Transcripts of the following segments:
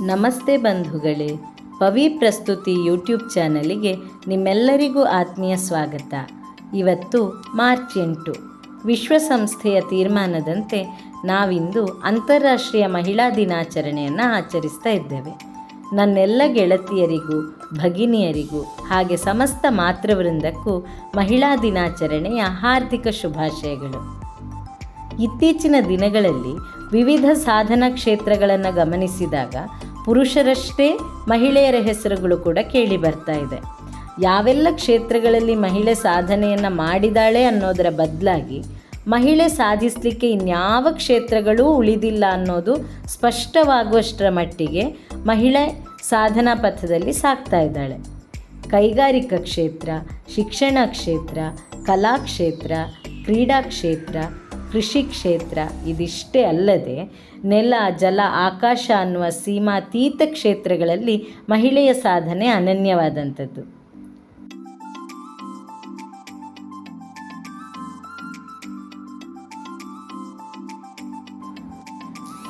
ನಮಸ್ತೆ ಬಂಧುಗಳೇ, ಪವಿ ಪ್ರಸ್ತುತಿ ಯೂಟ್ಯೂಬ್ ಚಾನಲಿಗೆ ನಿಮ್ಮೆಲ್ಲರಿಗೂ ಆತ್ಮೀಯ ಸ್ವಾಗತ. ಇವತ್ತು ಮಾರ್ಚ್ ಎಂಟು. ವಿಶ್ವಸಂಸ್ಥೆಯ ತೀರ್ಮಾನದಂತೆ ನಾವಿಂದು ಅಂತಾರಾಷ್ಟ್ರೀಯ ಮಹಿಳಾ ದಿನಾಚರಣೆಯನ್ನು ಆಚರಿಸ್ತಾ ಇದ್ದೇವೆ. ನನ್ನೆಲ್ಲ ಗೆಳತಿಯರಿಗೂ, ಭಗಿನಿಯರಿಗೂ, ಹಾಗೆ ಸಮಸ್ತ ಮಾತೃವೃಂದಕ್ಕೂ ಮಹಿಳಾ ದಿನಾಚರಣೆಯ ಹಾರ್ದಿಕ ಶುಭಾಶಯಗಳು. ಇತ್ತೀಚಿನ ದಿನಗಳಲ್ಲಿ ವಿವಿಧ ಸಾಧನ ಕ್ಷೇತ್ರಗಳನ್ನು ಗಮನಿಸಿದಾಗ ಪುರುಷರಷ್ಟೇ ಮಹಿಳೆಯರ ಹೆಸರುಗಳು ಕೂಡ ಕೇಳಿ ಬರ್ತಾ ಇದೆ. ಯಾವೆಲ್ಲ ಕ್ಷೇತ್ರಗಳಲ್ಲಿ ಮಹಿಳೆ ಸಾಧನೆಯನ್ನು ಮಾಡಿದಾಳೆ ಅನ್ನೋದರ ಬದಲಾಗಿ ಮಹಿಳೆ ಸಾಧಿಸಲಿಕ್ಕೆ ಇನ್ಯಾವ ಕ್ಷೇತ್ರಗಳೂ ಉಳಿದಿಲ್ಲ ಅನ್ನೋದು ಸ್ಪಷ್ಟವಾಗುವಷ್ಟರ ಮಟ್ಟಿಗೆ ಮಹಿಳೆ ಸಾಧನಾ ಪಥದಲ್ಲಿ ಸಾಗ್ತಾ ಇದ್ದಾಳೆ. ಕೈಗಾರಿಕಾ ಕ್ಷೇತ್ರ, ಶಿಕ್ಷಣ ಕ್ಷೇತ್ರ, ಕಲಾ ಕ್ಷೇತ್ರ, ಕ್ರೀಡಾ ಕ್ಷೇತ್ರ ಕೃಷಿ ಕ್ಷೇತ್ರ ಇದಿಷ್ಟೇ ಅಲ್ಲದೆ ನೆಲ, ಜಲ, ಆಕಾಶ ಅನ್ನುವ ಸೀಮಾತೀತ ಕ್ಷೇತ್ರಗಳಲ್ಲಿ ಮಹಿಳೆಯ ಸಾಧನೆ ಅನನ್ಯವಾದಂಥದ್ದು.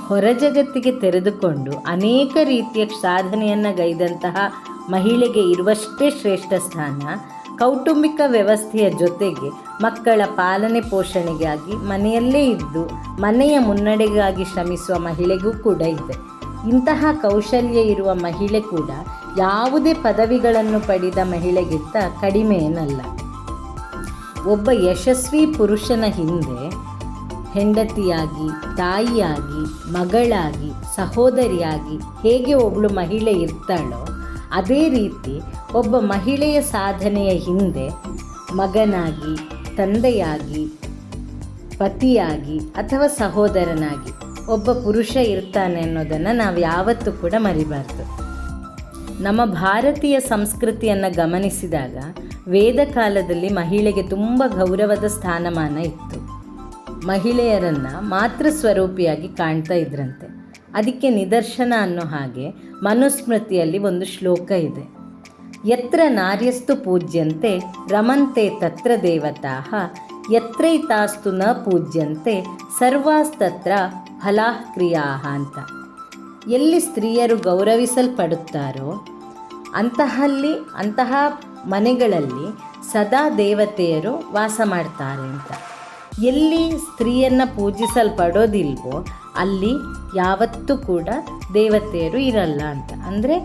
ಹೊರ ಜಗತ್ತಿಗೆ ತೆರೆದುಕೊಂಡು ಅನೇಕ ರೀತಿಯ ಸಾಧನೆಯನ್ನು ಗೈದಂತಹ ಮಹಿಳೆಗೆ ಇರುವಷ್ಟೇ ಶ್ರೇಷ್ಠ ಸ್ಥಾನ ಕೌಟುಂಬಿಕ ವ್ಯವಸ್ಥೆಯ ಜೊತೆಗೆ ಮಕ್ಕಳ ಪಾಲನೆ ಪೋಷಣೆಗಾಗಿ ಮನೆಯಲ್ಲೇ ಇದ್ದು ಮನೆಯ ಮುನ್ನಡೆಗಾಗಿ ಶ್ರಮಿಸುವ ಮಹಿಳೆಗೂ ಕೂಡ ಇದೆ. ಇಂತಹ ಕೌಶಲ್ಯ ಇರುವ ಮಹಿಳೆ ಕೂಡ ಯಾವುದೇ ಪದವಿಗಳನ್ನು ಪಡೆದ ಮಹಿಳೆಗಿಂತ ಕಡಿಮೆ ಏನಲ್ಲ. ಒಬ್ಬ ಯಶಸ್ವಿ ಪುರುಷನ ಹಿಂದೆ ಹೆಂಡತಿಯಾಗಿ, ತಾಯಿಯಾಗಿ, ಮಗಳಾಗಿ, ಸಹೋದರಿಯಾಗಿ ಹೇಗೆ ಒಬ್ಬಳು ಮಹಿಳೆ ಇರ್ತಾಳೋ ಅದೇ ರೀತಿ ಒಬ್ಬ ಮಹಿಳೆಯ ಸಾಧನೆಯ ಹಿಂದೆ ಮಗನಾಗಿ, ತಂದೆಯಾಗಿ, ಪತಿಯಾಗಿ ಅಥವಾ ಸಹೋದರನಾಗಿ ಒಬ್ಬ ಪುರುಷ ಇರ್ತಾನೆ ಅನ್ನೋದನ್ನು ನಾವು ಯಾವತ್ತೂ ಕೂಡ ಮರಿಬಾರ್ದು. ನಮ್ಮ ಭಾರತೀಯ ಸಂಸ್ಕೃತಿಯನ್ನು ಗಮನಿಸಿದಾಗ ವೇದ ಕಾಲದಲ್ಲಿ ಮಹಿಳೆಗೆ ತುಂಬ ಗೌರವದ ಸ್ಥಾನಮಾನ ಇತ್ತು. ಮಹಿಳೆಯರನ್ನು ಮಾತೃ ಸ್ವರೂಪಿಯಾಗಿ ಕಾಣ್ತಾ ಇದ್ರಂತೆ. ಅದಕ್ಕೆ ನಿದರ್ಶನ ಅನ್ನೋ ಹಾಗೆ ಮನುಸ್ಮೃತಿಯಲ್ಲಿ ಒಂದು ಶ್ಲೋಕ ಇದೆ. ಯತ್ರ ನಾರ್ಯಸ್ತು ಪೂಜ್ಯಂತೆ ರಮಂತೆ ತತ್ರ ದೇವತಾ ಯತ್ರೈತಾಸ್ತು ನ ಪೂಜ್ಯಂತೆ ಸರ್ವಾಸ್ತತ್ರ ಫಲಾಃ ಕ್ರಿಯಾ ಅಂತ. ಎಲ್ಲಿ ಸ್ತ್ರೀಯರು ಗೌರವಿಸಲ್ಪಡುತ್ತಾರೋ ಅಂತಹಲ್ಲಿ, ಅಂತಹ ಮನೆಗಳಲ್ಲಿ ಸದಾ ದೇವತೆಯರು ವಾಸ ಮಾಡ್ತಾರೆ ಅಂತ. ಎಲ್ಲಿ ಸ್ತ್ರೀಯನ್ನು ಪೂಜಿಸಲ್ಪಡೋದಿಲ್ವೋ ಅಲ್ಲಿ ಯಾವತ್ತೂ ಕೂಡ ದೇವತೆಯರು ಇರಲ್ಲ ಅಂತ. ಅಂದರೆ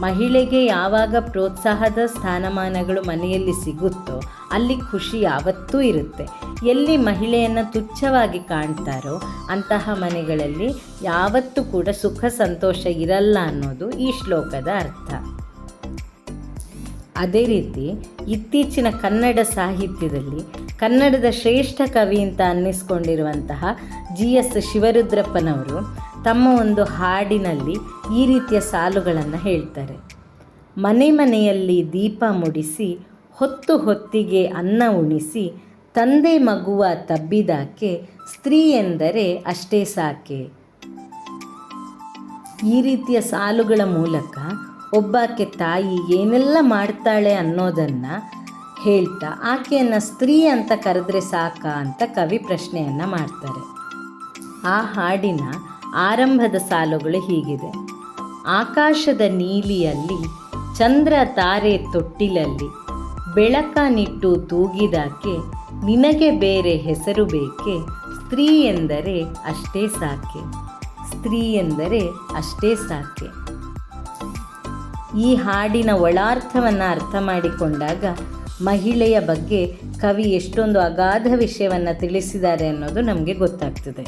ಮಹಿಳೆಗೆ ಯಾವಾಗ ಪ್ರೋತ್ಸಾಹದ ಸ್ಥಾನಮಾನಗಳು ಮನೆಯಲ್ಲಿ ಸಿಗುತ್ತೋ, ಅಲ್ಲಿ ಖುಷಿ ಯಾವತ್ತೂ ಇರುತ್ತೆ. ಎಲ್ಲಿ ಮಹಿಳೆಯನ್ನು ತುಚ್ಛವಾಗಿ ಕಾಣ್ತಾರೋ, ಅಂತಹ ಮನೆಗಳಲ್ಲಿ ಯಾವತ್ತೂ ಕೂಡ ಸುಖ, ಸಂತೋಷ ಇರಲ್ಲ ಅನ್ನೋದು ಈ ಶ್ಲೋಕದ ಅರ್ಥ. ಅದೇ ರೀತಿ, ಇತ್ತೀಚಿನ ಕನ್ನಡ ಸಾಹಿತ್ಯದಲ್ಲಿ ಕನ್ನಡದ ಶ್ರೇಷ್ಠ ಕವಿ ಅಂತ ಅನ್ನಿಸ್ಕೊಂಡಿರುವಂತಹ ಜಿ ಎಸ್ ಶಿವರುದ್ರಪ್ಪನವರು ತಮ್ಮ ಒಂದು ಹಾಡಿನಲ್ಲಿ ಈ ರೀತಿಯ ಸಾಲುಗಳನ್ನು ಹೇಳ್ತಾರೆ. ಮನೆ ಮನೆಯಲ್ಲಿ ದೀಪ ಮುಡಿಸಿ, ಹೊತ್ತು ಹೊತ್ತಿಗೆ ಅನ್ನ ಉಣಿಸಿ, ತಂದೆ ಮಗುವ ತಬ್ಬಿದಾಕೆ, ಸ್ತ್ರೀ ಎಂದರೆ ಅಷ್ಟೇ ಸಾಕೆ. ಈ ರೀತಿಯ ಸಾಲುಗಳ ಮೂಲಕ ಒಬ್ಬಾಕೆ ತಾಯಿ ಏನೆಲ್ಲ ಮಾಡ್ತಾಳೆ ಅನ್ನೋದನ್ನು ಹೇಳ್ತಾ, ಆಕೆಯನ್ನು ಸ್ತ್ರೀ ಅಂತ ಕರೆದ್ರೆ ಸಾಕ ಅಂತ ಕವಿ ಪ್ರಶ್ನೆಯನ್ನು ಮಾಡ್ತಾರೆ. ಆ ಹಾಡಿನ ಆರಂಭದ ಸಾಲುಗಳು ಹೀಗಿದೆ. ಆಕಾಶದ ನೀಲಿಯಲ್ಲಿ, ಚಂದ್ರ ತಾರೆ ತೊಟ್ಟಿಲಲ್ಲಿ ಬೆಳಕ ನಿಟ್ಟು ತೂಗಿದಾಕೆ ನಿನಗೆ ಬೇರೆ ಹೆಸರು ಬೇಕೆ? ಸ್ತ್ರೀ ಎಂದರೆ ಅಷ್ಟೇ ಸಾಕೆ. ಸ್ತ್ರೀ ಎಂದರೆ ಅಷ್ಟೇ ಸಾಕೆ. ಈ ಹಾಡಿನ ಒಳಾರ್ಥವನ್ನು ಅರ್ಥ ಮಾಡಿಕೊಂಡಾಗ ಮಹಿಳೆಯ ಬಗ್ಗೆ ಕವಿ ಎಷ್ಟೊಂದು ಅಗಾಧ ವಿಷಯವನ್ನು ತಿಳಿಸಿದ್ದಾರೆ ಅನ್ನೋದು ನಮಗೆ ಗೊತ್ತಾಗ್ತದೆ.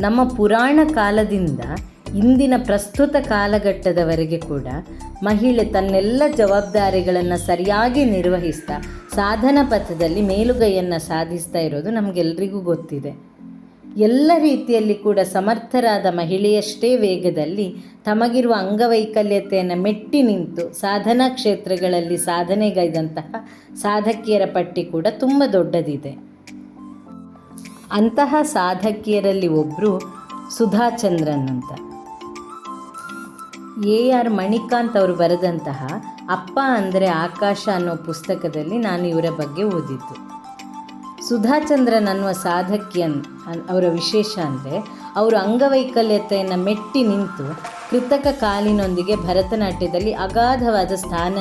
ನಮ್ಮ ಪುರಾಣ ಕಾಲದಿಂದ ಇಂದಿನ ಪ್ರಸ್ತುತ ಕಾಲಘಟ್ಟದವರೆಗೆ ಕೂಡ ಮಹಿಳೆ ತನ್ನೆಲ್ಲ ಜವಾಬ್ದಾರಿಗಳನ್ನು ಸರಿಯಾಗಿ ನಿರ್ವಹಿಸ್ತಾ ಸಾಧನ ಪಥದಲ್ಲಿ ಮೇಲುಗೈಯನ್ನು ಸಾಧಿಸ್ತಾ ಇರೋದು ನಮಗೆಲ್ರಿಗೂ ಗೊತ್ತಿದೆ. ಎಲ್ಲ ರೀತಿಯಲ್ಲಿ ಕೂಡ ಸಮರ್ಥರಾದ ಮಹಿಳೆಯಷ್ಟೇ ವೇಗದಲ್ಲಿ ತಮಗಿರುವ ಅಂಗವೈಕಲ್ಯತೆಯನ್ನು ಮೆಟ್ಟಿ ನಿಂತು ಸಾಧನಾ ಕ್ಷೇತ್ರಗಳಲ್ಲಿ ಸಾಧನೆಗೈದಂತಹ ಸಾಧಕಿಯರ ಪಟ್ಟಿ ಕೂಡ ತುಂಬ ದೊಡ್ಡದಿದೆ. ಅಂತಹ ಸಾಧಕಿಯರಲ್ಲಿ ಒಬ್ಬರು ಸುಧಾಚಂದ್ರನ್ ಅಂತ. ಎ ಆರ್ ಮಣಿಕಾಂತ್ ಅವರು ಬರೆದಂತಹ ಅಪ್ಪ ಅಂದರೆ ಆಕಾಶ ಅನ್ನೋ ಪುಸ್ತಕದಲ್ಲಿ ನಾನು ಇವರ ಬಗ್ಗೆ ಓದಿದ್ದು. ಸುಧಾಚಂದ್ರನ್ ಅನ್ನುವ ಸಾಧಕಿಯನ್ ಅವರ ವಿಶೇಷ ಅಂದರೆ ಅವರು ಅಂಗವೈಕಲ್ಯತೆಯನ್ನು ಮೆಟ್ಟಿ ನಿಂತು ಕೃತಕ ಕಾಲಿನೊಂದಿಗೆ ಭರತನಾಟ್ಯದಲ್ಲಿ ಅಗಾಧವಾದ ಸ್ಥಾನ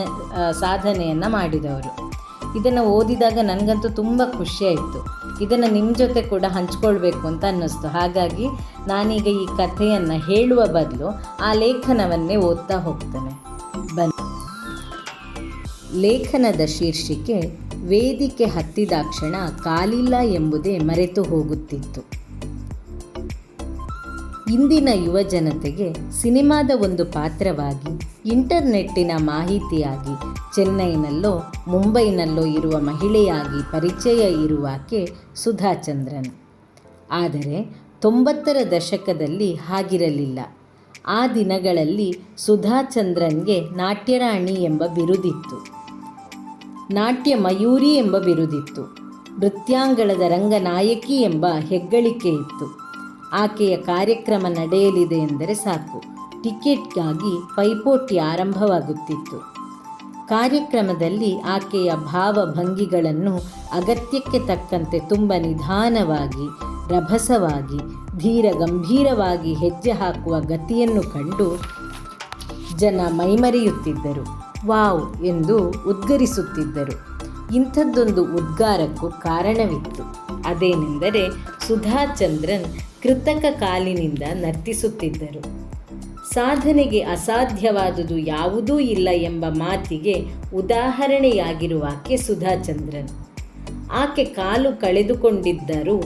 ಸಾಧನೆಯನ್ನು ಮಾಡಿದವರು. ಇದನ್ನು ಓದಿದಾಗ ನನಗಂತೂ ತುಂಬ ಖುಷಿಯಾಯಿತು. ಇದನ್ನು ನಿಮ್ಮ ಜೊತೆ ಕೂಡ ಹಂಚ್ಕೊಳ್ಬೇಕು ಅಂತ ಅನ್ನಿಸ್ತು. ಹಾಗಾಗಿ ನಾನೀಗ ಈ ಕಥೆಯನ್ನು ಹೇಳುವ ಬದಲು ಆ ಲೇಖನವನ್ನೇ ಓದ್ತಾ ಹೋಗ್ತೇನೆ. ಬನ್ನಿ. ಲೇಖನದ ಶೀರ್ಷಿಕೆ ವೇದಿಕೆ ಹತ್ತಿದಾಕ್ಷಣ ಕಾಲಿಲ್ಲ ಎಂಬುದೇ ಮರೆತು ಹೋಗುತ್ತಿತ್ತು. ಇಂದಿನ ಯುವ ಜನತೆಗೆ ಸಿನಿಮಾದ ಒಂದು ಪಾತ್ರವಾಗಿ, ಇಂಟರ್ನೆಟ್ಟಿನ ಮಾಹಿತಿಯಾಗಿ, ಚೆನ್ನೈನಲ್ಲೋ ಮುಂಬೈನಲ್ಲೋ ಇರುವ ಮಹಿಳೆಯಾಗಿ ಪರಿಚಯ ಇರುವಾಕೆ ಸುಧಾಚಂದ್ರನ್ ಆದರೆ ತೊಂಬತ್ತರ ದಶಕದಲ್ಲಿ ಹಾಗಿರಲಿಲ್ಲ. ಆ ದಿನಗಳಲ್ಲಿ ಸುಧಾಚಂದ್ರನ್ಗೆ ನಾಟ್ಯರಾಣಿ ಎಂಬ ಬಿರುದಿತ್ತು. ನಾಟ್ಯ ಮಯೂರಿ ಎಂಬ ಬಿರುದಿತ್ತು. ನೃತ್ಯಾಂಗಳದ ರಂಗನಾಯಕಿ ಎಂಬ ಹೆಗ್ಗಳಿಕೆ ಇತ್ತು. ಆಕೆಯ ಕಾರ್ಯಕ್ರಮ ನಡೆಯಲಿದೆ ಎಂದರೆ ಸಾಕು. ಟಿಕೆಟ್ಗಾಗಿ ಪೈಪೋಟಿ ಆರಂಭವಾಗುತ್ತಿತ್ತು. ಕಾರ್ಯಕ್ರಮದಲ್ಲಿ ಆಕೆಯ ಭಾವಭಂಗಿಗಳನ್ನು ಅಗತ್ಯಕ್ಕೆ ತಕ್ಕಂತೆ ತುಂಬ ನಿಧಾನವಾಗಿ, ರಭಸವಾಗಿ, ಧೀರ ಗಂಭೀರವಾಗಿ ಹೆಜ್ಜೆ ಹಾಕುವ ಗತಿಯನ್ನು ಕಂಡು ಜನ ಮೈಮರೆಯುತ್ತಿದ್ದರು. ವಾವ್ ಎಂದು ಉದ್ಗರಿಸುತ್ತಿದ್ದರು. ಇಂಥದ್ದೊಂದು ಉದ್ಗಾರಕ್ಕೂ ಕಾರಣವಿತ್ತು. ಅದೇನೆಂದರೆ ಸುಧಾಚಂದ್ರನ್ ಕೃತಕ ಕಾಲಿನಿಂದ ನರ್ತಿಸುತ್ತಿದ್ದರು. ಸಾಧನೆಗೆ ಅಸಾಧ್ಯವಾದುದು ಯಾವುದೂ ಇಲ್ಲ ಎಂಬ ಮಾತಿಗೆ ಉದಾಹರಣೆಯಾಗಿರುವಾಕೆ ಸುಧಾಚಂದ್ರನ್. ಆಕೆ ಕಾಲು ಕಳೆದುಕೊಂಡಿದ್ದರೂ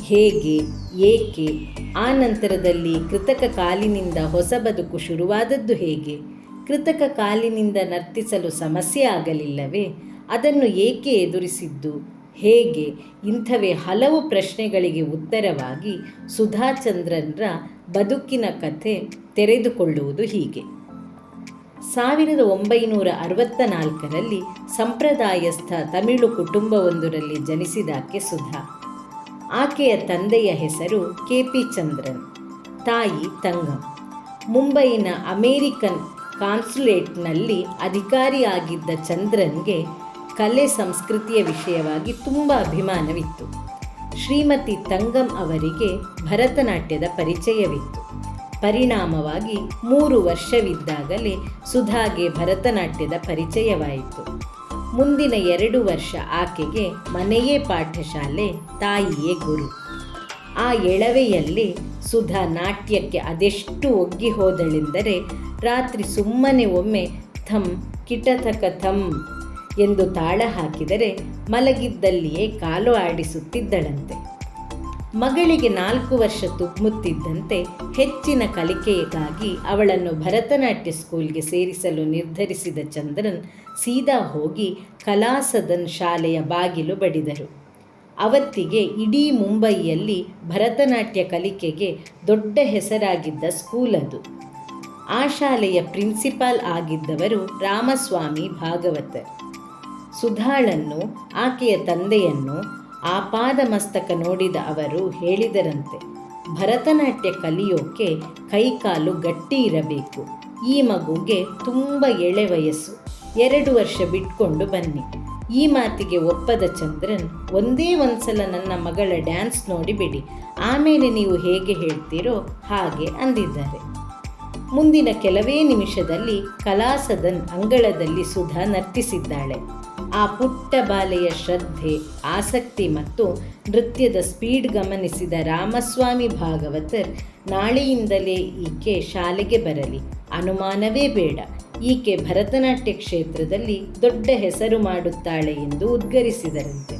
ಹೇಗೆ, ಏಕೆ, ಆ ನಂತರದಲ್ಲಿ ಕೃತಕ ಕಾಲಿನಿಂದ ಹೊಸ ಬದುಕು ಶುರುವಾದದ್ದು ಹೇಗೆ? ಕೃತಕ ಕಾಲಿನಿಂದ ನರ್ತಿಸಲು ಸಮಸ್ಯೆ ಆಗಲಿಲ್ಲವೇ? ಅದನ್ನು ಏಕೆ ಎದುರಿಸಿದ್ದು? ಹೇಗೆ? ಇಂಥವೇ ಹಲವು ಪ್ರಶ್ನೆಗಳಿಗೆ ಉತ್ತರವಾಗಿ ಸುಧಾಚಂದ್ರನ್ರ ಬದುಕಿನ ಕಥೆ ತೆರೆದುಕೊಳ್ಳುವುದು ಹೀಗೆ. ಸಾವಿರದ ಒಂಬೈನೂರ ಅರವತ್ತ ನಾಲ್ಕರಲ್ಲಿ ಸಂಪ್ರದಾಯಸ್ಥ ತಮಿಳು ಕುಟುಂಬವೊಂದರಲ್ಲಿ ಜನಿಸಿದಾಕೆ ಸುಧಾ. ಆಕೆಯ ತಂದೆಯ ಹೆಸರು ಕೆ ಪಿ ಚಂದ್ರನ್, ತಾಯಿ ತಂಗಂ. ಮುಂಬೈನ ಅಮೇರಿಕನ್ ಕಾನ್ಸುಲೇಟ್ನಲ್ಲಿ ಅಧಿಕಾರಿಯಾಗಿದ್ದ ಚಂದ್ರನ್ಗೆ ಕಲೆ ಸಂಸ್ಕೃತಿಯ ವಿಷಯವಾಗಿ ತುಂಬ ಅಭಿಮಾನವಿತ್ತು. ಶ್ರೀಮತಿ ತಂಗಂ ಅವರಿಗೆ ಭರತನಾಟ್ಯದ ಪರಿಚಯವಿತ್ತು. ಪರಿಣಾಮವಾಗಿ ಮೂರು ವರ್ಷವಿದ್ದಾಗಲೇ ಸುಧಾಗೆ ಭರತನಾಟ್ಯದ ಪರಿಚಯವಾಯಿತು. ಮುಂದಿನ ಎರಡು ವರ್ಷ ಆಕೆಗೆ ಮನೆಯೇ ಪಾಠಶಾಲೆ, ತಾಯಿಯೇ ಗುರು. ಆ ಎಳವೆಯಲ್ಲಿ ಸುಧಾ ನಾಟ್ಯಕ್ಕೆ ಅದೆಷ್ಟು ಒಗ್ಗಿ ಹೋದಳೆಂದರೆ ರಾತ್ರಿ ಸುಮ್ಮನೆ ಒಮ್ಮೆ ಥಂ ಕಿಟಥಕ ಥಮ್ ಎಂದು ತಾಳ ಹಾಕಿದರೆ ಮಲಗಿದ್ದಲ್ಲಿಯೇ ಕಾಲು ಆಡಿಸುತ್ತಿದ್ದಳಂತೆ. ಮಗಳಿಗೆ ನಾಲ್ಕು ವರ್ಷ ತುಂಬುತ್ತಿದ್ದಂತೆ ಹೆಚ್ಚಿನ ಕಲಿಕೆಗಾಗಿ ಅವಳನ್ನು ಭರತನಾಟ್ಯ ಸ್ಕೂಲ್ಗೆ ಸೇರಿಸಲು ನಿರ್ಧರಿಸಿದ ಚಂದ್ರನ್ ಸೀದಾ ಹೋಗಿ ಕಲಾಸದನ್ ಶಾಲೆಯ ಬಾಗಿಲು ಬಡಿದರು. ಅವತ್ತಿಗೆ ಇಡೀ ಮುಂಬಯಿಯಲ್ಲಿ ಭರತನಾಟ್ಯ ಕಲಿಕೆಗೆ ದೊಡ್ಡ ಹೆಸರಾಗಿದ್ದ ಸ್ಕೂಲ್ ಅದು ಆ ಶಾಲೆಯ ಪ್ರಿನ್ಸಿಪಾಲ್ ಆಗಿದ್ದವರು ರಾಮಸ್ವಾಮಿ ಭಾಗವತರ್ ಸುಧಾಳನ್ನು, ಆಕೆಯ ತಂದೆಯನ್ನು ಆಪಾದಮಸ್ತಕ ನೋಡಿದ ಅವರು ಹೇಳಿದರಂತೆ, ಭರತನಾಟ್ಯ ಕಲಿಯೋಕೆ ಕೈಕಾಲು ಗಟ್ಟಿ ಇರಬೇಕು. ಈ ಮಗುಗೆ ತುಂಬ ಎಳೆ ವಯಸ್ಸು. ಎರಡು ವರ್ಷ ಬಿಟ್ಕೊಂಡು ಬನ್ನಿ. ಈ ಮಾತಿಗೆ ಒಪ್ಪದ ಚಂದ್ರನ್, ಒಂದೇ ಒಂದ್ಸಲ ನನ್ನ ಮಗಳ ಡ್ಯಾನ್ಸ್ ನೋಡಿಬಿಡಿ ಆಮೇಲೆ ನೀವು ಹೇಗೆ ಹೇಳ್ತೀರೋ ಹಾಗೆ ಅಂದಿದ್ದಾರೆ. ಮುಂದಿನ ಕೆಲವೇ ನಿಮಿಷದಲ್ಲಿ ಕಲಾಸದನ್ ಅಂಗಳದಲ್ಲಿ ಸುಧಾ ನರ್ತಿಸಿದ್ದಾಳೆ. ಆ ಪುಟ್ಟ ಬಾಲೆಯ ಶ್ರದ್ಧೆ, ಆಸಕ್ತಿ ಮತ್ತು ನೃತ್ಯದ ಸ್ಪೀಡ್ ಗಮನಿಸಿದ ರಾಮಸ್ವಾಮಿ ಭಾಗವತರ್ ನಾಳೆಯಿಂದಲೇ ಈಕೆ ಶಾಲೆಗೆ ಬರಲಿ. ಅನುಮಾನವೇ ಬೇಡ. ಈಕೆ ಭರತನಾಟ್ಯ ಕ್ಷೇತ್ರದಲ್ಲಿ ದೊಡ್ಡ ಹೆಸರು ಮಾಡುತ್ತಾಳೆ ಎಂದು ಉದ್ಗರಿಸಿದರಂತೆ.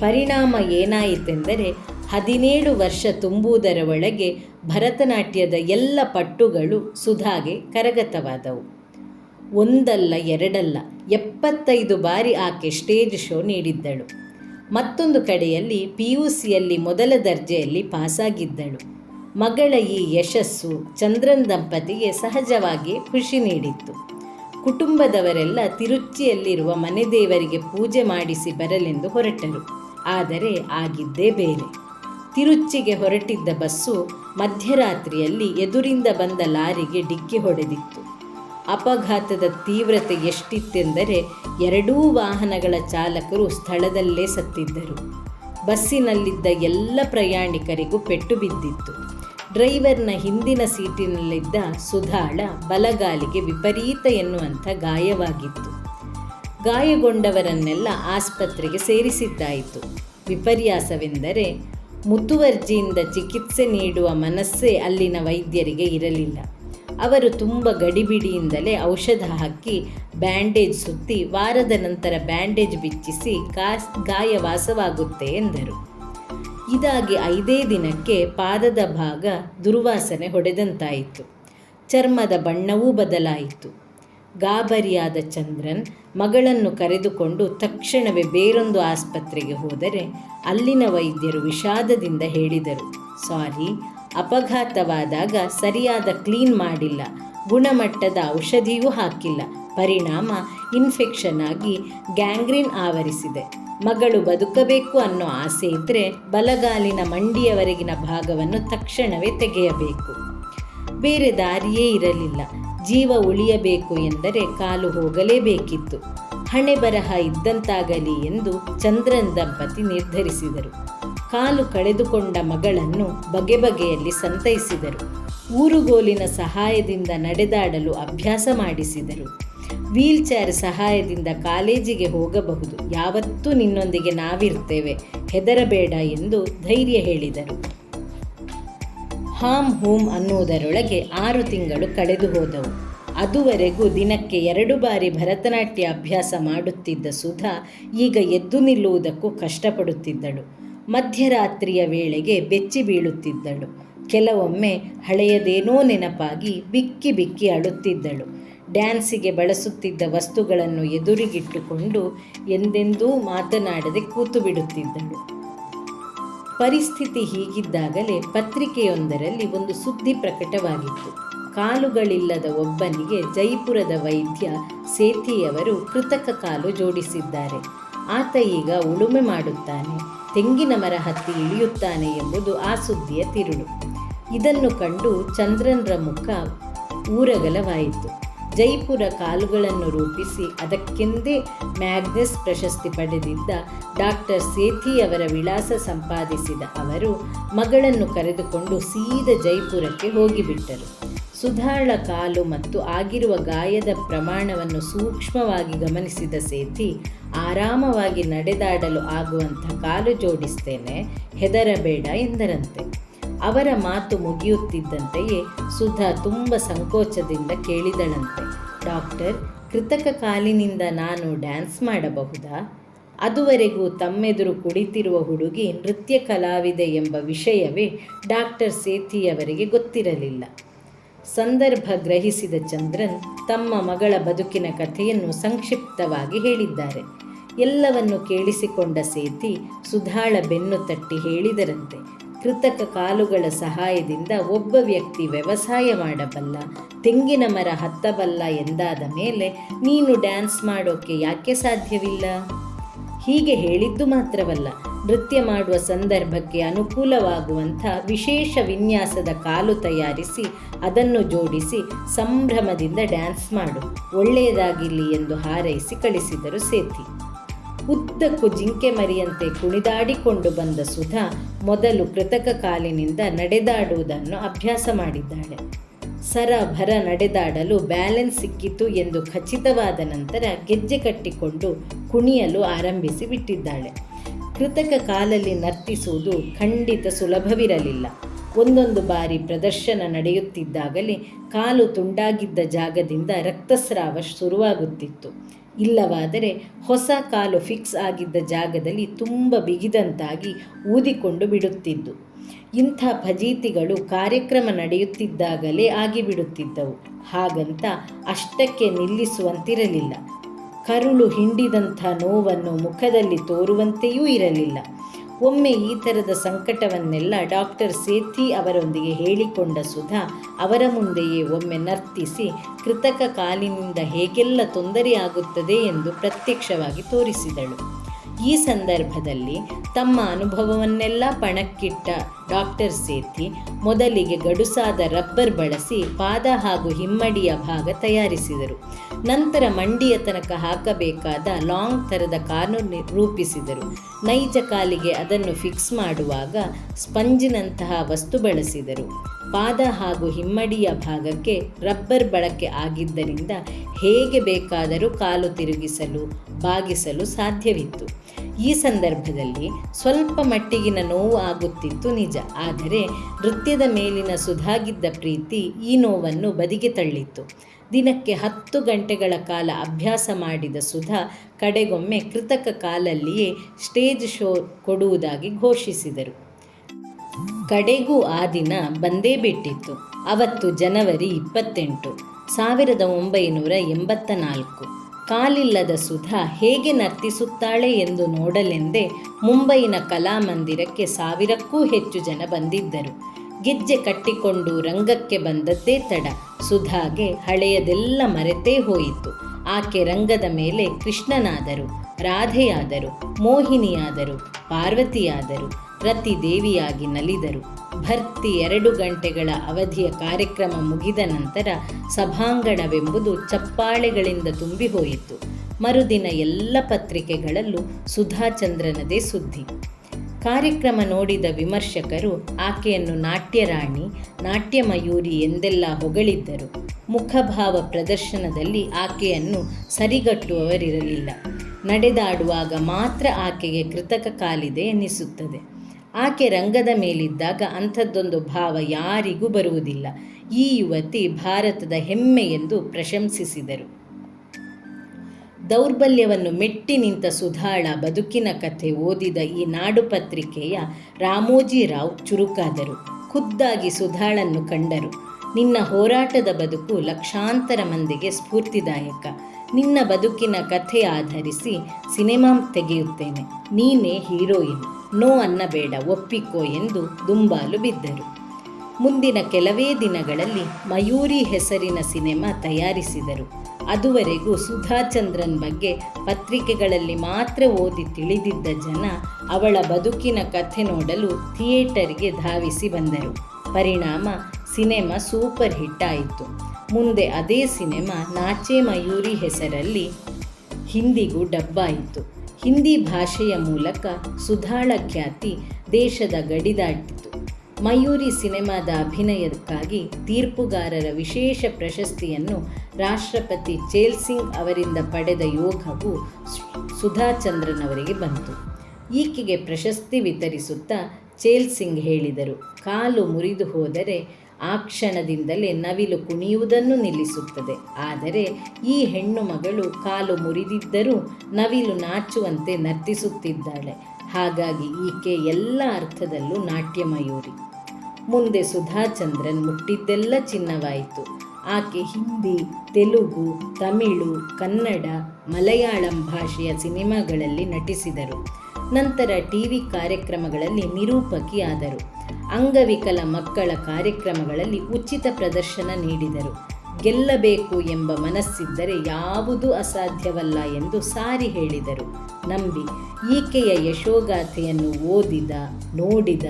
ಪರಿಣಾಮ ಏನಾಯಿತೆಂದರೆ ಹದಿನೇಳು ವರ್ಷ ತುಂಬುವುದರ ಒಳಗೆ ಭರತನಾಟ್ಯದ ಎಲ್ಲ ಪಟ್ಟುಗಳು ಸುಧಾಗೆ ಕರಗತವಾದವು. ಒಂದಲ್ಲ ಎರಡಲ್ಲ ಎಪ್ಪತ್ತೈದು ಬಾರಿ ಆಕೆ ಸ್ಟೇಜ್ ಶೋ ನೀಡಿದ್ದಳು. ಮತ್ತೊಂದು ಕಡೆಯಲ್ಲಿ ಪಿ ಯು ಸಿಯಲ್ಲಿ ಮೊದಲ ದರ್ಜೆಯಲ್ಲಿ ಪಾಸಾಗಿದ್ದಳು. ಮಗಳ ಈ ಯಶಸ್ಸು ಚಂದ್ರನ್ ದಂಪತಿಗೆ ಸಹಜವಾಗಿ ಖುಷಿ ನೀಡಿತ್ತು. ಕುಟುಂಬದವರೆಲ್ಲ ತಿರುಚಿಯಲ್ಲಿರುವ ಮನೆದೇವರಿಗೆ ಪೂಜೆ ಮಾಡಿಸಿ ಬರಲೆಂದು ಹೊರಟರು. ಆದರೆ ಆಗಿದ್ದೇ ಬೇರೆ. ತಿರುಚಿಗೆ ಹೊರಟಿದ್ದ ಬಸ್ಸು ಮಧ್ಯರಾತ್ರಿಯಲ್ಲಿ ಎದುರಿಂದ ಬಂದ ಲಾರಿಗೆ ಡಿಕ್ಕಿ ಹೊಡೆದಿತ್ತು. ಅಪಘಾತದ ತೀವ್ರತೆ ಎಷ್ಟಿತ್ತೆಂದರೆ ಎರಡೂ ವಾಹನಗಳ ಚಾಲಕರು ಸ್ಥಳದಲ್ಲೇ ಸತ್ತಿದ್ದರು. ಬಸ್ಸಿನಲ್ಲಿದ್ದ ಎಲ್ಲ ಪ್ರಯಾಣಿಕರಿಗೂ ಪೆಟ್ಟು ಬಿದ್ದಿತ್ತು. ಡ್ರೈವರ್ನ ಹಿಂದಿನ ಸೀಟಿನಲ್ಲಿದ್ದ ಸುಧಾಳ ಬಲಗಾಲಿಗೆ ವಿಪರೀತ ಎನ್ನುವಂಥ ಗಾಯವಾಗಿತ್ತು. ಗಾಯಗೊಂಡವರನ್ನೆಲ್ಲ ಆಸ್ಪತ್ರೆಗೆ ಸೇರಿಸಿದ್ದಾಯಿತು. ವಿಪರ್ಯಾಸವೆಂದರೆ ಮುತುವರ್ಜಿಯಿಂದ ಚಿಕಿತ್ಸೆ ನೀಡುವ ಮನಸ್ಸೇ ಅಲ್ಲಿನ ವೈದ್ಯರಿಗೆ ಇರಲಿಲ್ಲ. ಅವರು ತುಂಬ ಗಡಿಬಿಡಿಯಿಂದಲೇ ಔಷಧ ಹಾಕಿ ಬ್ಯಾಂಡೇಜ್ ಸುತ್ತಿ ವಾರದ ನಂತರ ಬ್ಯಾಂಡೇಜ್ ಬಿಚ್ಚಿಸಿ ಕಾಸ್, ಗಾಯ ವಾಸವಾಗುತ್ತೆ ಎಂದರು. ಇದಾಗಿ ಐದೇ ದಿನಕ್ಕೆ ಪಾದದ ಭಾಗ ದುರ್ವಾಸನೆ ಹೊಡೆದಂತಾಯಿತು. ಚರ್ಮದ ಬಣ್ಣವೂ ಬದಲಾಯಿತು. ಗಾಬರಿಯಾದ ಚಂದ್ರನ್ ಮಗಳನ್ನು ಕರೆದುಕೊಂಡು ತಕ್ಷಣವೇ ಬೇರೊಂದು ಆಸ್ಪತ್ರೆಗೆ ಹೋದರೆ ಅಲ್ಲಿನ ವೈದ್ಯರು ವಿಷಾದದಿಂದ ಹೇಳಿದರು, ಸಾರಿ, ಅಪಘಾತವಾದಾಗ ಸರಿಯಾದ ಕ್ಲೀನ್ ಮಾಡಿಲ್ಲ, ಗುಣಮಟ್ಟದ ಔಷಧಿಯೂ ಹಾಕಿಲ್ಲ, ಪರಿಣಾಮ ಇನ್ಫೆಕ್ಷನ್ ಆಗಿ ಗ್ಯಾಂಗ್ರೀನ್ ಆವರಿಸಿದೆ. ಮಗಳು ಬದುಕಬೇಕು ಅನ್ನೋ ಆಸೆ ಇದ್ದರೆ ಬಲಗಾಲಿನ ಮಂಡಿಯವರೆಗಿನ ಭಾಗವನ್ನು ತಕ್ಷಣವೇ ತೆಗೆಯಬೇಕು. ಬೇರೆ ದಾರಿಯೇ ಇರಲಿಲ್ಲ. ಜೀವ ಉಳಿಯಬೇಕು ಎಂದರೆ ಕಾಲು ಹೋಗಲೇಬೇಕಿತ್ತು. ಹಣೆ ಬರಹ ಇದ್ದಂತಾಗಲಿ ಎಂದು ಚಂದ್ರನ್ ದಂಪತಿ ನಿರ್ಧರಿಸಿದರು. ಕಾಲು ಕಳೆದುಕೊಂಡ ಮಗಳನ್ನು ಬಗೆ ಬಗೆಯಲ್ಲಿ ಸಂತೈಸಿದರು. ಊರುಗೋಲಿನ ಸಹಾಯದಿಂದ ನಡೆದಾಡಲು ಅಭ್ಯಾಸ ಮಾಡಿಸಿದರು. ವೀಲ್ಚೇರ್ ಸಹಾಯದಿಂದ ಕಾಲೇಜಿಗೆ ಹೋಗಬಹುದು. ಯಾವತ್ತೂ ನಿನ್ನೊಂದಿಗೆ ನಾವಿರ್ತೇವೆ. ಹೆದರಬೇಡ ಎಂದು ಧೈರ್ಯ ಹೇಳಿದರು. ಹಾಮ್ ಹೋಮ್ ಅನ್ನುವುದರೊಳಗೆ ಆರು ತಿಂಗಳು ಕಳೆದು ಹೋದವು. ಅದುವರೆಗೂ ದಿನಕ್ಕೆ ಎರಡು ಬಾರಿ ಭರತನಾಟ್ಯ ಅಭ್ಯಾಸ ಮಾಡುತ್ತಿದ್ದ ಸುಧಾ ಈಗ ಎದ್ದು ನಿಲ್ಲುವುದಕ್ಕೂ ಕಷ್ಟಪಡುತ್ತಿದ್ದಳು. ಮಧ್ಯರಾತ್ರಿಯ ವೇಳೆಗೆ ಬೆಚ್ಚಿ ಬೀಳುತ್ತಿದ್ದಳು. ಕೆಲವೊಮ್ಮೆ ಹಳೆಯದೇನೋ ನೆನಪಾಗಿ ಬಿಕ್ಕಿ ಬಿಕ್ಕಿ ಅಳುತ್ತಿದ್ದಳು. ಡ್ಯಾನ್ಸಿಗೆ ಬಳಸುತ್ತಿದ್ದ ವಸ್ತುಗಳನ್ನು ಎದುರಿಗಿಟ್ಟುಕೊಂಡು ಎಂದೆಂದೂ ಮಾತನಾಡದೆ ಕೂತು ಬಿಡುತ್ತಿದ್ದಳು. ಪರಿಸ್ಥಿತಿ ಹೀಗಿದ್ದಾಗಲೇ ಪತ್ರಿಕೆಯೊಂದರಲ್ಲಿ ಒಂದು ಸುದ್ದಿ ಪ್ರಕಟವಾಗಿತ್ತು. ಕಾಲುಗಳಿಲ್ಲದ ಒಬ್ಬನಿಗೆ ಜೈಪುರದ ವೈದ್ಯ ಸೇಥಿಯವರು ಕೃತಕ ಕಾಲು ಜೋಡಿಸಿದ್ದಾರೆ. ಆತ ಈಗ ಉಳುಮೆ ಮಾಡುತ್ತಾನೆ, ತೆಂಗಿನ ಮರ ಹತ್ತಿ ಇಳಿಯುತ್ತಾನೆ ಎಂಬುದು ಆ ಸುದ್ದಿಯ ತಿರುಳು. ಇದನ್ನು ಕಂಡು ಚಂದ್ರನರ ಮುಖ ಊರಗಲವಾಯಿತು. ಜೈಪುರ ಕಾಲುಗಳನ್ನು ರೂಪಿಸಿ ಅದಕ್ಕೆಂದೇ ಮ್ಯಾಗ್ನೆಸ್ ಪ್ರಶಸ್ತಿ ಪಡೆದಿದ್ದ ಡಾಕ್ಟರ್ ಸೇಥಿಯವರ ವಿಳಾಸ ಸಂಪಾದಿಸಿದ ಅವರು ಮಗಳನ್ನು ಕರೆದುಕೊಂಡು ಸೀದ ಜೈಪುರಕ್ಕೆ ಹೋಗಿಬಿಟ್ಟರು. ಸುಧಾಳ ಕಾಲು ಮತ್ತು ಆಗಿರುವ ಗಾಯದ ಪ್ರಮಾಣವನ್ನು ಸೂಕ್ಷ್ಮವಾಗಿ ಗಮನಿಸಿದ ಸೇತಿ ಆರಾಮವಾಗಿ ನಡೆದಾಡಲು ಆಗುವಂಥ ಕಾಲು ಜೋಡಿಸ್ತೇನೆ, ಹೆದರಬೇಡ ಎಂದರಂತೆ. ಅವರ ಮಾತು ಮುಗಿಯುತ್ತಿದ್ದಂತೆಯೇ ಸುಧಾ ತುಂಬ ಸಂಕೋಚದಿಂದ ಕೇಳಿದಳಂತೆ. ಡಾಕ್ಟರ್, ಕೃತಕ ಕಾಲಿನಿಂದ ನಾನು ಡ್ಯಾನ್ಸ್ ಮಾಡಬಹುದಾ? ಅದುವರೆಗೂ ತಮ್ಮೆದುರು ಕುಳಿತಿರುವ ಹುಡುಗಿ ನೃತ್ಯ ಕಲಾವಿದೆ ಎಂಬ ವಿಷಯವೇ ಡಾಕ್ಟರ್ ಸೇಥಿಯವರಿಗೆ ಗೊತ್ತಿರಲಿಲ್ಲ. ಸಂದರ್ಭ ಗ್ರಹಿಸಿದ ಚಂದ್ರನ್ ತಮ್ಮ ಮಗಳ ಬದುಕಿನ ಕಥೆಯನ್ನು ಸಂಕ್ಷಿಪ್ತವಾಗಿ ಹೇಳಿದ್ದಾರೆ. ಎಲ್ಲವನ್ನು ಕೇಳಿಸಿಕೊಂಡ ಸೇತಿ ಸುಧಾಳ ಬೆನ್ನು ತಟ್ಟಿ ಹೇಳಿದರಂತೆ. ಕೃತಕ ಕಾಲುಗಳ ಸಹಾಯದಿಂದ ಒಬ್ಬ ವ್ಯಕ್ತಿ ವ್ಯವಸಾಯ ಮಾಡಬಲ್ಲ, ತೆಂಗಿನ ಮರ ಹತ್ತಬಲ್ಲ ಎಂದಾದ ಮೇಲೆ ನೀನು ಡ್ಯಾನ್ಸ್ ಮಾಡೋಕ್ಕೆ ಯಾಕೆ ಸಾಧ್ಯವಿಲ್ಲ? ಹೀಗೆ ಹೇಳಿದ್ದು ಮಾತ್ರವಲ್ಲ, ನೃತ್ಯ ಮಾಡುವ ಸಂದರ್ಭಕ್ಕೆ ಅನುಕೂಲವಾಗುವಂಥ ವಿಶೇಷ ವಿನ್ಯಾಸದ ಕಾಲು ತಯಾರಿಸಿ ಅದನ್ನು ಜೋಡಿಸಿ ಸಂಭ್ರಮದಿಂದ ಡ್ಯಾನ್ಸ್ ಮಾಡು, ಒಳ್ಳೆಯದಾಗಿರಲಿ ಎಂದು ಹಾರೈಸಿ ಕಳಿಸಿದರು ಸೇತಿ. ಉದ್ದಕ್ಕೂ ಜಿಂಕೆ ಮರಿಯಂತೆ ಕುಣಿದಾಡಿಕೊಂಡು ಬಂದ ಸುಧಾ ಮೊದಲು ಕೃತಕ ಕಾಲಿನಿಂದ ನಡೆದಾಡುವುದನ್ನು ಅಭ್ಯಾಸ ಮಾಡಿದ್ದಾಳೆ. ಸರ ಭರ ನಡೆದಾಡಲು ಬ್ಯಾಲೆನ್ಸ್ ಸಿಕ್ಕಿತು ಎಂದು ಖಚಿತವಾದ ನಂತರ ಗೆಜ್ಜೆ ಕಟ್ಟಿಕೊಂಡು ಕುಣಿಯಲು ಆರಂಭಿಸಿ ಬಿಟ್ಟಿದ್ದಾಳೆ. ಕೃತಕ ಕಾಲಲ್ಲಿ ನರ್ತಿಸುವುದು ಖಂಡಿತ ಸುಲಭವಿರಲಿಲ್ಲ. ಒಂದೊಂದು ಬಾರಿ ಪ್ರದರ್ಶನ ನಡೆಯುತ್ತಿದ್ದಾಗಲೇ ಕಾಲು ತುಂಡಾಗಿದ್ದ ಜಾಗದಿಂದ ರಕ್ತಸ್ರಾವ ಶುರುವಾಗುತ್ತಿತ್ತು. ಇಲ್ಲವಾದರೆ ಹೊಸ ಕಾಲು ಫಿಕ್ಸ್ ಆಗಿದ್ದ ಜಾಗದಲ್ಲಿ ತುಂಬ ಬಿಗಿದಂತಾಗಿ ಊದಿಕೊಂಡು ಬಿಡುತ್ತಿದ್ದು. ಇಂಥ ಫಜೀತಿಗಳು ಕಾರ್ಯಕ್ರಮ ನಡೆಯುತ್ತಿದ್ದಾಗಲೇ ಆಗಿಬಿಡುತ್ತಿದ್ದವು. ಹಾಗಂತ ಅಷ್ಟಕ್ಕೆ ನಿಲ್ಲಿಸುವಂತಿರಲಿಲ್ಲ. ಕರುಳು ಹಿಂಡಿದಂಥ ನೋವನ್ನು ಮುಖದಲ್ಲಿ ತೋರುವಂತೆಯೂ ಇರಲಿಲ್ಲ. ಒಮ್ಮೆ ಈ ಥರದ ಸಂಕಟವನ್ನೆಲ್ಲ ಡಾಕ್ಟರ್ ಸೇಥಿ ಅವರೊಂದಿಗೆ ಹೇಳಿಕೊಂಡ ಸುಧಾ ಅವರ ಮುಂದೆಯೇ ಒಮ್ಮೆ ನರ್ತಿಸಿ, ಕೃತಕ ಕಾಲಿನಿಂದ ಹೇಗೆಲ್ಲ ತೊಂದರೆಯಾಗುತ್ತದೆ ಎಂದು ಪ್ರತ್ಯಕ್ಷವಾಗಿ ತೋರಿಸಿದಳು. ಈ ಸಂದರ್ಭದಲ್ಲಿ ತಮ್ಮ ಅನುಭವವನ್ನೆಲ್ಲ ಪಣಕ್ಕಿಟ್ಟ ಡಾಕ್ಟರ್ ಸೇಥಿ ಮೊದಲಿಗೆ ಗಡುಸಾದ ರಬ್ಬರ್ ಬಳಸಿ ಪಾದ ಹಾಗೂ ಹಿಮ್ಮಡಿಯ ಭಾಗ ತಯಾರಿಸಿದರು. ನಂತರ ಮಂಡಿಯ ತನಕ ಹಾಕಬೇಕಾದ ಲಾಂಗ್ ಥರದ ಕಾನು ರೂಪಿಸಿದರು. ನೈಜ ಕಾಲಿಗೆ ಅದನ್ನು ಫಿಕ್ಸ್ ಮಾಡುವಾಗ ಸ್ಪಂಜಿನಂತಹ ವಸ್ತು ಬಳಸಿದರು. ಪಾದ ಹಾಗೂ ಹಿಮ್ಮಡಿಯ ಭಾಗಕ್ಕೆ ರಬ್ಬರ್ ಬಳಕೆ ಆಗಿದ್ದರಿಂದ ಹೇಗೆ ಬೇಕಾದರೂ ಕಾಲು ತಿರುಗಿಸಲು, ಬಾಗಿಸಲು ಸಾಧ್ಯವಿತ್ತು. ಈ ಸಂದರ್ಭದಲ್ಲಿ ಸ್ವಲ್ಪ ಮಟ್ಟಿಗಿನ ನೋವು ಆಗುತ್ತಿತ್ತು ನಿಜ. ಆದರೆ ನೃತ್ಯದ ಮೇಲಿನ ಸುಧಾಗಿದ್ದ ಪ್ರೀತಿ ಈ ನೋವನ್ನು ಬದಿಗೆ ತಳ್ಳಿತ್ತು. ದಿನಕ್ಕೆ ಹತ್ತು ಗಂಟೆಗಳ ಕಾಲ ಅಭ್ಯಾಸ ಮಾಡಿದ ಸುಧಾ ಕಡೆಗೊಮ್ಮೆ ಕೃತಕ ಕಾಲಲ್ಲಿಯೇ ಸ್ಟೇಜ್ ಶೋ ಕೊಡುವುದಾಗಿ ಘೋಷಿಸಿದರು. ಕಡೆಗೂ ಆ ದಿನ ಬಂದೇ ಬಿಟ್ಟಿತ್ತು. ಅವತ್ತು ಜನವರಿ ಇಪ್ಪತ್ತೆಂಟು. ಸಾವಿರದ ಒಂಬೈನೂರ ಎಂಬತ್ತ ನಾಲ್ಕು. ಕಾಲಿಲ್ಲದ ಸುಧಾ ಹೇಗೆ ನರ್ತಿಸುತ್ತಾಳೆ ಎಂದು ನೋಡಲೆಂದೇ ಮುಂಬೈನ ಕಲಾಮಂದಿರಕ್ಕೆ ಸಾವಿರಕ್ಕೂ ಹೆಚ್ಚು ಜನ ಬಂದಿದ್ದರು. ಗೆಜ್ಜೆ ಕಟ್ಟಿಕೊಂಡು ರಂಗಕ್ಕೆ ಬಂದದ್ದೇ ತಡ. ಸುಧಾಗೆ ಹಳೆಯದೆಲ್ಲ ಮರೆತೇ ಹೋಯಿತು. ಆಕೆ ರಂಗದ ಮೇಲೆ ಕೃಷ್ಣನಾದರು, ರಾಧೆಯಾದರು, ಮೋಹಿನಿಯಾದರು, ಪಾರ್ವತಿಯಾದರು. ರತಿ ದೇವಿಯಾಗಿ ನಲಿದರು. ಭರ್ತಿ ಎರಡು ಗಂಟೆಗಳ ಅವಧಿಯ ಕಾರ್ಯಕ್ರಮ ಮುಗಿದ ನಂತರ ಸಭಾಂಗಣವೆಂಬುದು ಚಪ್ಪಾಳೆಗಳಿಂದ ತುಂಬಿ ಹೋಯಿತು. ಮರುದಿನ ಎಲ್ಲ ಪತ್ರಿಕೆಗಳಲ್ಲೂ ಸುಧಾಚಂದ್ರನದೇ ಸುದ್ದಿ. ಕಾರ್ಯಕ್ರಮ ನೋಡಿದ ವಿಮರ್ಶಕರು, ಆಕೆಯನ್ನು ನಾಟ್ಯರಾಣಿ ನಾಟ್ಯ ಮಯೂರಿ ಎಂದೆಲ್ಲ ಹೊಗಳಿದ್ದರು. ಮುಖಭಾವ ಪ್ರದರ್ಶನದಲ್ಲಿ ಆಕೆಯನ್ನು ಸರಿಗಟ್ಟುವವರಿರಲಿಲ್ಲ. ನಡೆದಾಡುವಾಗ ಮಾತ್ರ ಆಕೆಗೆ ಕೃತಕ ಕಾಲಿದೆ ಎನ್ನಿಸುತ್ತದೆ ಆಕೆ ರಂಗದ ಮೇಲಿದ್ದಾಗ ಅಂಥದ್ದೊಂದು ಭಾವ ಯಾರಿಗೂ ಬರುವುದಿಲ್ಲ. ಈ ಯುವತಿ ಭಾರತದ ಹೆಮ್ಮೆ ಎಂದು ಪ್ರಶಂಸಿಸಿದರು. ದೌರ್ಬಲ್ಯವನ್ನು ಮೆಟ್ಟಿ ನಿಂತ ಸುಧಾಳ ಬದುಕಿನ ಕಥೆ ಓದಿದ ಈ ನಾಡು ಪತ್ರಿಕೆಯ ರಾಮೋಜಿರಾವ್ ಚುರುಕಾದರು. ಖುದ್ದಾಗಿ ಸುಧಾಳನ್ನು ಕಂಡರು. ನಿನ್ನ ಹೋರಾಟದ ಬದುಕು ಲಕ್ಷಾಂತರ ಮಂದಿಗೆ ಸ್ಫೂರ್ತಿದಾಯಕ. ನಿನ್ನ ಬದುಕಿನ ಕಥೆ ಆಧರಿಸಿ ಸಿನಿಮಾ ತೆಗೆಯುತ್ತೇನೆ. ನೀನೇ ಹೀರೋಯಿನ್. ನೋ ಅನ್ನಬೇಡ, ಒಪ್ಪಿಕೋ ಎಂದು ದುಂಬಾಲು ಬಿದ್ದರು. ಮುಂದಿನ ಕೆಲವೇ ದಿನಗಳಲ್ಲಿ ಮಯೂರಿ ಹೆಸರಿನ ಸಿನಿಮಾ ತಯಾರಿಸಿದರು. ಅದುವರೆಗೂ ಸುಧಾಚಂದ್ರನ್ ಬಗ್ಗೆ ಪತ್ರಿಕೆಗಳಲ್ಲಿ ಮಾತ್ರ ಓದಿ ತಿಳಿದಿದ್ದ ಜನ ಅವಳ ಬದುಕಿನ ಕಥೆ ನೋಡಲು ಥಿಯೇಟರ್ಗೆ ಧಾವಿಸಿ ಬಂದರು. ಪರಿಣಾಮ ಸಿನೆಮಾ ಸೂಪರ್ ಹಿಟ್ ಆಯಿತು. ಮುಂದೆ ಅದೇ ಸಿನಿಮಾ ನಾಚೆ ಮಯೂರಿ ಹೆಸರಲ್ಲಿ ಹಿಂದಿಗೂ ಡಬ್ಬಾಯಿತು ಹಿಂದಿ ಭಾಷೆಯ ಮೂಲಕ ಸುಧಾಳ ಖ್ಯಾತಿ ದೇಶದ ಗಡಿದಾಟಿತು. ಮಯೂರಿ ಸಿನಿಮಾದ ಅಭಿನಯಕ್ಕಾಗಿ ತೀರ್ಪುಗಾರರ ವಿಶೇಷ ಪ್ರಶಸ್ತಿಯನ್ನು ರಾಷ್ಟ್ರಪತಿ ಚೇಲ್ ಸಿಂಗ್ ಅವರಿಂದ ಪಡೆದ ಯೋಗವು ಸುಧಾಚಂದ್ರನ್ ಅವರಿಗೆ ಬಂತು. ಈಕೆಗೆ ಪ್ರಶಸ್ತಿ ವಿತರಿಸುತ್ತಾ ಚೇಲ್ ಸಿಂಗ್ ಹೇಳಿದರು, ಕಾಲು ಮುರಿದು ಹೋದರೆ ಆ ಕ್ಷಣದಿಂದಲೇ ನವಿಲು ಕುಣಿಯುವುದನ್ನು ನಿಲ್ಲಿಸುತ್ತದೆ. ಆದರೆ ಈ ಹೆಣ್ಣು ಮಗಳು ಕಾಲು ಮುರಿದಿದ್ದರೂ ನವಿಲು ನಾಚುವಂತೆ ನರ್ತಿಸುತ್ತಿದ್ದಾಳೆ. ಹಾಗಾಗಿ ಈಕೆ ಎಲ್ಲ ಅರ್ಥದಲ್ಲೂ ನಾಟ್ಯಮಯೂರಿ. ಮುಂದೆ ಸುಧಾಚಂದ್ರನ್ ಮುಟ್ಟಿದ್ದೆಲ್ಲ ಚಿನ್ನವಾಯಿತು. ಆಕೆ ಹಿಂದಿ, ತೆಲುಗು, ತಮಿಳು, ಕನ್ನಡ, ಮಲಯಾಳಂ ಭಾಷೆಯ ಸಿನಿಮಾಗಳಲ್ಲಿ ನಟಿಸಿದರು. ನಂತರ ಟಿವಿ ಕಾರ್ಯಕ್ರಮಗಳಲ್ಲಿ ನಿರೂಪಕಿಯಾದರು. ಅಂಗವಿಕಲ ಮಕ್ಕಳ ಕಾರ್ಯಕ್ರಮಗಳಲ್ಲಿ ಉಚಿತ ಪ್ರದರ್ಶನ ನೀಡಿದರು. ಗೆಲ್ಲಬೇಕು ಎಂಬ ಮನಸ್ಸಿದ್ದರೆ ಯಾವುದೂ ಅಸಾಧ್ಯವಲ್ಲ ಎಂದು ಸಾರಿ ಹೇಳಿದರು. ನಂಬಿ ಈಕೆಯ ಯಶೋಗಾಥೆಯನ್ನು ಓದಿದ, ನೋಡಿದ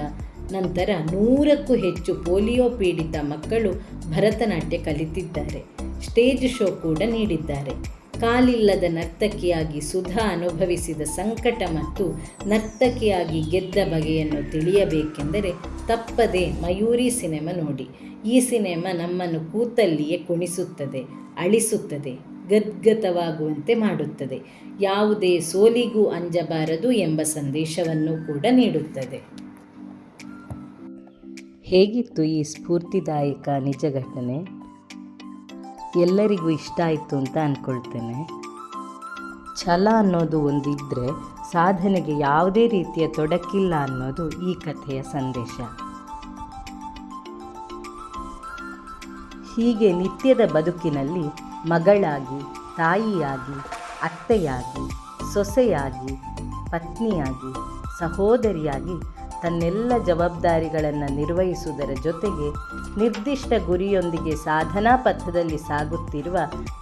ನಂತರ ನೂರಕ್ಕೂ ಹೆಚ್ಚು ಪೋಲಿಯೋ ಪೀಡಿತ ಮಕ್ಕಳು ಭರತನಾಟ್ಯ ಕಲಿತಿದ್ದಾರೆ. ಸ್ಟೇಜ್ ಶೋ ಕೂಡ ನೀಡಿದ್ದಾರೆ. ಕಾಲಿಲ್ಲದ ನರ್ತಕಿಯಾಗಿ ಸುಧಾ ಅನುಭವಿಸಿದ ಸಂಕಟ ಮತ್ತು ನರ್ತಕಿಯಾಗಿ ಗೆದ್ದ ಬಗೆಯನ್ನು ತಿಳಿಯಬೇಕೆಂದರೆ ತಪ್ಪದೆ ಮಯೂರಿ ಸಿನಿಮಾ ನೋಡಿ. ಈ ಸಿನಿಮಾ ನಮ್ಮನ್ನು ಕೂತಲ್ಲಿಯೇ ಕುಣಿಸುತ್ತದೆ, ಅಳಿಸುತ್ತದೆ, ಗದ್ಗತವಾಗುವಂತೆ ಮಾಡುತ್ತದೆ. ಯಾವುದೇ ಸೋಲಿಗೂ ಅಂಜಬಾರದು ಎಂಬ ಸಂದೇಶವನ್ನು ಕೂಡ ನೀಡುತ್ತದೆ. ಹೇಗಿತ್ತು ಈ ಸ್ಫೂರ್ತಿದಾಯಕ ನಿಜ ಘಟನೆ? ಎಲ್ಲರಿಗೂ ಇಷ್ಟ ಆಯಿತು ಅಂತ ಅಂದ್ಕೊಳ್ತೇನೆ ಛಲ ಅನ್ನೋದು ಒಂದಿದ್ದರೆ ಸಾಧನೆಗೆ ಯಾವುದೇ ರೀತಿಯ ತೊಡಕಿಲ್ಲ ಅನ್ನೋದು ಈ ಕಥೆಯ ಸಂದೇಶ. ಹೀಗೆ ನಿತ್ಯದ ಬದುಕಿನಲ್ಲಿ ಮಗಳಾಗಿ, ತಾಯಿಯಾಗಿ, ಅತ್ತೆಯಾಗಿ, ಸೊಸೆಯಾಗಿ, ಪತ್ನಿಯಾಗಿ, ಸಹೋದರಿಯಾಗಿ ತನ್ನೆಲ್ಲ ಜವಾಬ್ದಾರಿಗಳನ್ನು ನಿರ್ವಹಿಸುವುದರ ಜೊತೆಗೆ ನಿರ್ದಿಷ್ಟ ಗುರಿಯೊಂದಿಗೆ ಸಾಧನಾ ಪಥದಲ್ಲಿ ಸಾಗುತ್ತಿರುವ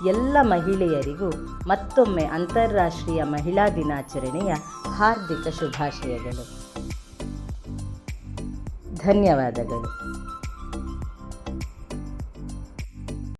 ಎಲ್ಲ ಮಹಿಳೆಯರಿಗೂ ಮತ್ತೊಮ್ಮೆ ಅಂತಾರಾಷ್ಟ್ರೀಯ ಮಹಿಳಾ ದಿನಾಚರಣೆಯ ಹಾರ್ದಿಕ ಶುಭಾಶಯಗಳು. ಧನ್ಯವಾದಗಳು.